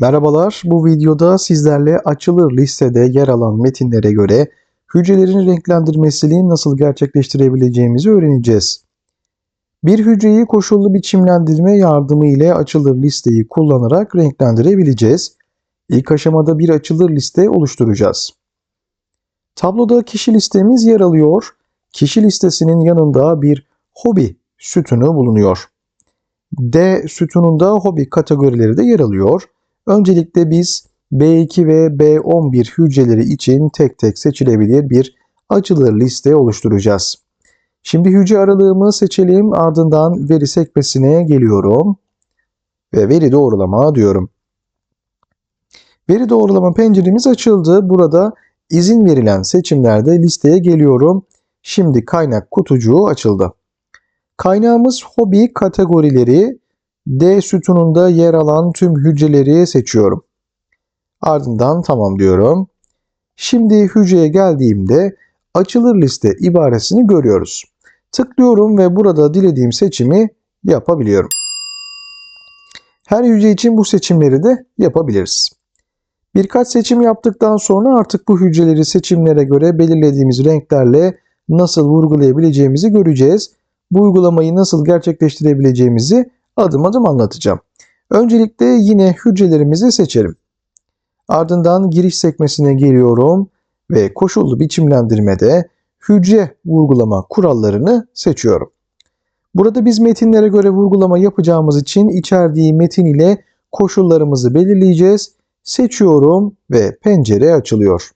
Merhabalar, bu videoda sizlerle açılır listede yer alan metinlere göre hücrelerin renklendirmesini nasıl gerçekleştirebileceğimizi öğreneceğiz. Bir hücreyi koşullu biçimlendirme yardımı ile açılır listeyi kullanarak renklendirebileceğiz. İlk aşamada bir açılır liste oluşturacağız. Tabloda kişi listemiz yer alıyor. Kişi listesinin yanında bir hobi sütunu bulunuyor. D sütununda hobi kategorileri de yer alıyor. Öncelikle biz B2 ve B11 hücreleri için tek tek seçilebilir bir açılır liste oluşturacağız. Şimdi hücre aralığımı seçelim ardından veri sekmesine geliyorum ve veri doğrulama diyorum. Veri doğrulama penceremiz açıldı. Burada izin verilen seçimlerde listeye geliyorum. Şimdi kaynak kutucuğu açıldı. Kaynağımız hobi kategorileri D sütununda yer alan tüm hücreleri seçiyorum. Ardından tamam diyorum. Şimdi hücreye geldiğimde açılır liste ibaresini görüyoruz. Tıklıyorum ve burada dilediğim seçimi yapabiliyorum. Her hücre için bu seçimleri de yapabiliriz. Birkaç seçim yaptıktan sonra artık bu hücreleri seçimlere göre belirlediğimiz renklerle nasıl vurgulayabileceğimizi göreceğiz. Bu uygulamayı nasıl gerçekleştirebileceğimizi adım adım anlatacağım. Öncelikle yine hücrelerimizi seçelim. Ardından giriş sekmesine geliyorum ve koşullu biçimlendirmede hücre vurgulama kurallarını seçiyorum. Burada biz metinlere göre vurgulama yapacağımız için içerdiği metin ile koşullarımızı belirleyeceğiz. Seçiyorum ve pencere açılıyor.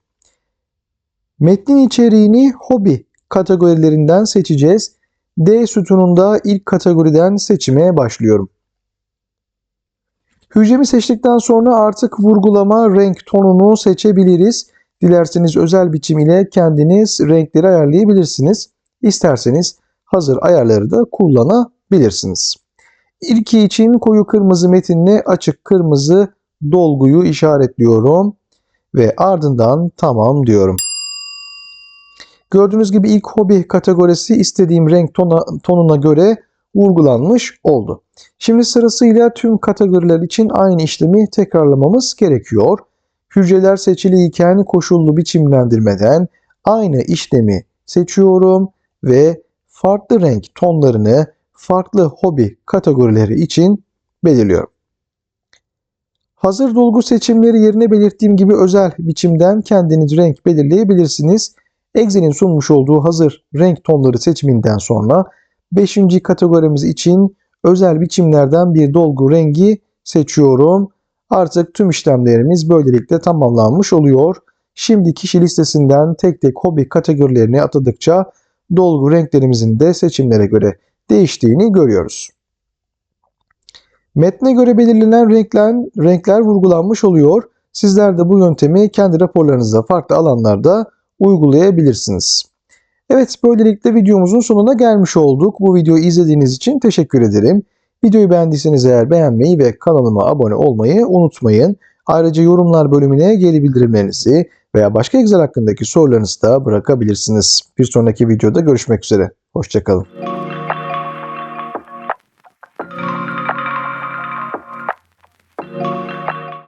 Metnin içeriğini hobi kategorilerinden seçeceğiz. D sütununda ilk kategoriden seçime başlıyorum. Hücremi seçtikten sonra artık vurgulama renk tonunu seçebiliriz. Dilerseniz özel biçim ile kendiniz renkleri ayarlayabilirsiniz. İsterseniz hazır ayarları da kullanabilirsiniz. İlki için koyu kırmızı metinle açık kırmızı dolguyu işaretliyorum ve ardından tamam diyorum. Gördüğünüz gibi ilk hobi kategorisi istediğim renk tona, tonuna göre vurgulanmış oldu. Şimdi sırasıyla tüm kategoriler için aynı işlemi tekrarlamamız gerekiyor. Hücreler seçiliyken koşullu biçimlendirmeden aynı işlemi seçiyorum ve farklı renk tonlarını farklı hobi kategorileri için belirliyorum. Hazır dolgu seçimleri yerine belirttiğim gibi özel biçimden kendiniz renk belirleyebilirsiniz. Excel'in sunmuş olduğu hazır renk tonları seçiminden sonra 5. kategorimiz için özel biçimlerden bir dolgu rengi seçiyorum. Artık tüm işlemlerimiz böylelikle tamamlanmış oluyor. Şimdi kişi listesinden tek tek hobi kategorilerini atadıkça dolgu renklerimizin de seçimlere göre değiştiğini görüyoruz. Metne göre belirlenen renkler, renkler vurgulanmış oluyor. Sizler de bu yöntemi kendi raporlarınızda farklı alanlarda uygulayabilirsiniz. Evet böylelikle videomuzun sonuna gelmiş olduk. Bu videoyu izlediğiniz için teşekkür ederim. Videoyu beğendiyseniz eğer beğenmeyi ve kanalıma abone olmayı unutmayın. Ayrıca yorumlar bölümüne geri bildirimlerinizi veya başka Excel hakkındaki sorularınızı da bırakabilirsiniz. Bir sonraki videoda görüşmek üzere. Hoşçakalın.